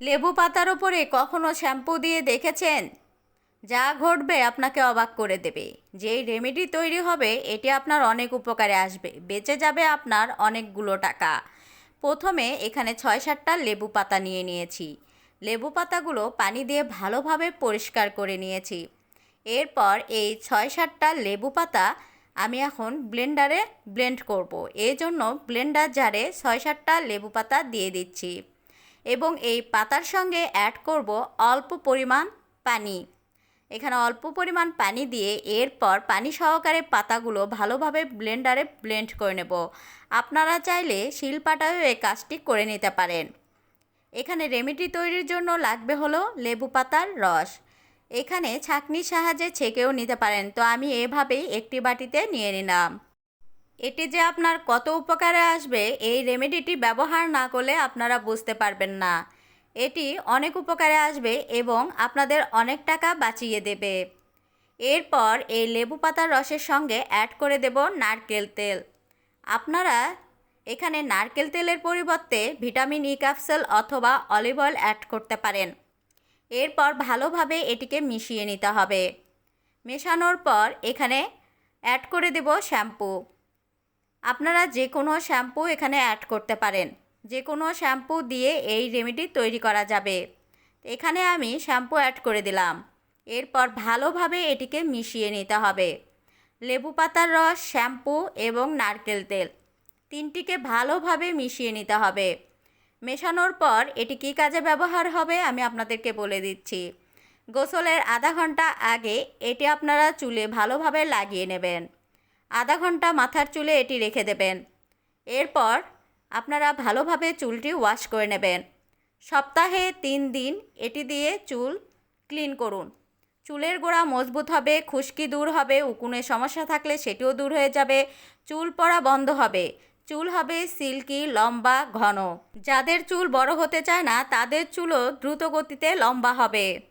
লেবু পাতার ওপরে কখনো শ্যাম্পু দিয়ে দেখেছেন? যা ঘটবে আপনাকে অবাক করে দেবে। যেই রেমেডি তৈরি হবে, এটি আপনার অনেক উপকারে আসবে। বেঁচে যাবে আপনার অনেকগুলো টাকা। প্রথমে এখানে ছয় সাতটা লেবু পাতা নিয়ে নিয়েছি। লেবু পাতাগুলো পানি দিয়ে ভালোভাবে পরিষ্কার করে নিয়েছি। এরপর এই ছয় সাতটা লেবু পাতা আমি এখন ব্লেন্ডারে ব্লেন্ড করব। এই জন্য ব্লেন্ডার জারে ছয় সাতটা লেবু পাতা দিয়ে দিচ্ছি। এবং এই পাতার সঙ্গে অ্যাড করব অল্প পরিমাণ পানি। এখানে অল্প পরিমাণ পানি দিয়ে এরপর পানি সহকারে পাতাগুলো ভালোভাবে ব্লেন্ডারে ব্লেন্ড করে নেব। আপনারা চাইলে শিলপাটায়ও এই কাজটি করে নিতে পারেন। এখানে রেমেডি তৈরির জন্য লাগবে হলো লেবু পাতার রস। এখানে ছাঁকনির সাহায্যে ছেঁকেও নিতে পারেন। তো আমি এভাবেই একটি বাটিতে নিয়ে নিলাম। এটি যে আপনার কত উপকারে আসবে, এই রেমেডিটি ব্যবহার না করলে আপনারা বুঝতে পারবেন না। এটি অনেক উপকারে আসবে এবং আপনাদের অনেক টাকা বাঁচিয়ে দেবে। এরপর এই লেবু পাতার রসের সঙ্গে অ্যাড করে দেব নারকেল তেল। আপনারা এখানে নারকেল তেলের পরিবর্তে ভিটামিন ই ক্যাপসুল অথবা অলিভ অয়েল অ্যাড করতে পারেন। এরপর ভালোভাবে এটিকে মিশিয়ে নিতে হবে। মেশানোর পর এখানে অ্যাড করে দেব শ্যাম্পু আপনারা যে কোনো শ্যাম্পু এখানে অ্যাড করতে পারেন। যে কোনো শ্যাম্পু দিয়ে এই রেমেডি তৈরি করা যাবে। এখানে আমি শ্যাম্পু অ্যাড করে দিলাম। এরপর ভালোভাবে এটিকে মিশিয়ে নিতে হবে। লেবু পাতার রস, শ্যাম্পু এবং নারকেল তেল তিনটিকে ভালোভাবে মিশিয়ে নিতে হবে। মেশানোর পর এটি কী কাজে ব্যবহার হবে আমি আপনাদেরকে বলে দিচ্ছি। গোসলের আধা ঘণ্টা আগে এটি আপনারা চুলে ভালোভাবে লাগিয়ে নেবেন। আধা ঘণ্টা মাথার চুলে এটি রেখে দেবেন। এরপর আপনারা ভালোভাবে চুলটি ওয়াশ করে নেবেন। সপ্তাহে তিন দিন এটি দিয়ে চুল ক্লিন করুন। চুলের গোড়া মজবুত হবে, খুশকি দূর হবে উকুনের সমস্যা থাকলে সেটিও দূর হয়ে যাবে, চুল পড়া বন্ধ হবে। চুল হবে সিল্কি, লম্বা, ঘন। যাদের চুল বড় হতে চায় না, তাদের চুলও দ্রুত গতিতে লম্বা হবে।